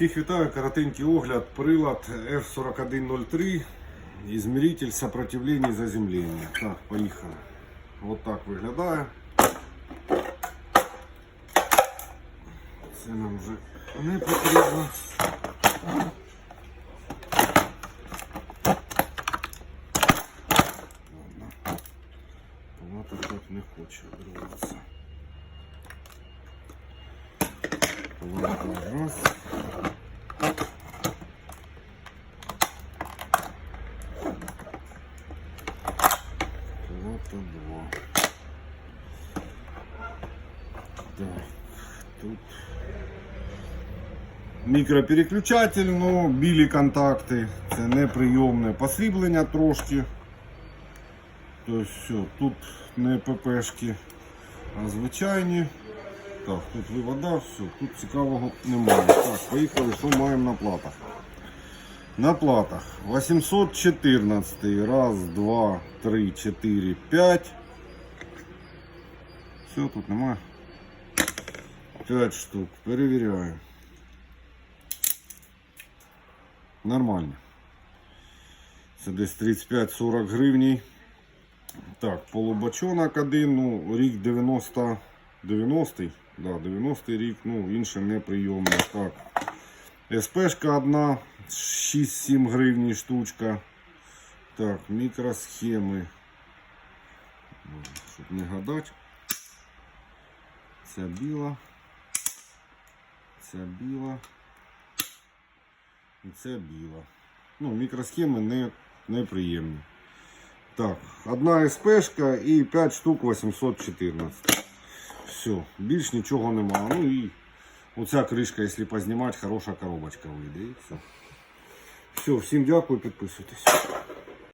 Всіх вітаю, коротенький огляд, прилад F4103, измеритель сопротивления заземления. Так, поїхали. Вот так виглядає. Це нам вже не потрібно. Ладно. Палата так не хоче вирватися. Палата раз. Палата два. Так, тут мікропереключатель, ну, білі контакти, це неприйомне посріблення трошки. Тобто все, тут не ППшки, а звичайні. Так, тут вивода, все, тут цікавого немає. Так, поїхали, що маємо на платах. На платах 814. Раз, два, три, чотири, п'ять. Все, тут немає. 5 штук. Перевіряю. Нормально. Це десь 35-40 гривень. Так, полубачонок один, ну, рік 90 90-й. Да, 90-й рік, ну, інше неприйомне. Так. СПшка одна, 6-7 гривень штучка. Так, мікросхеми. Ну, Щоб не гадати. Ця біла. Ця біла. І ця біла. Ну, мікросхеми не, неприємні. Так, одна СПшка і 5 штук 814. Все, більш нічого нема. Ну і оця кришка, якщо познімати, хороша коробочка вийде. І все. Все, всім дякую, підписуйтесь.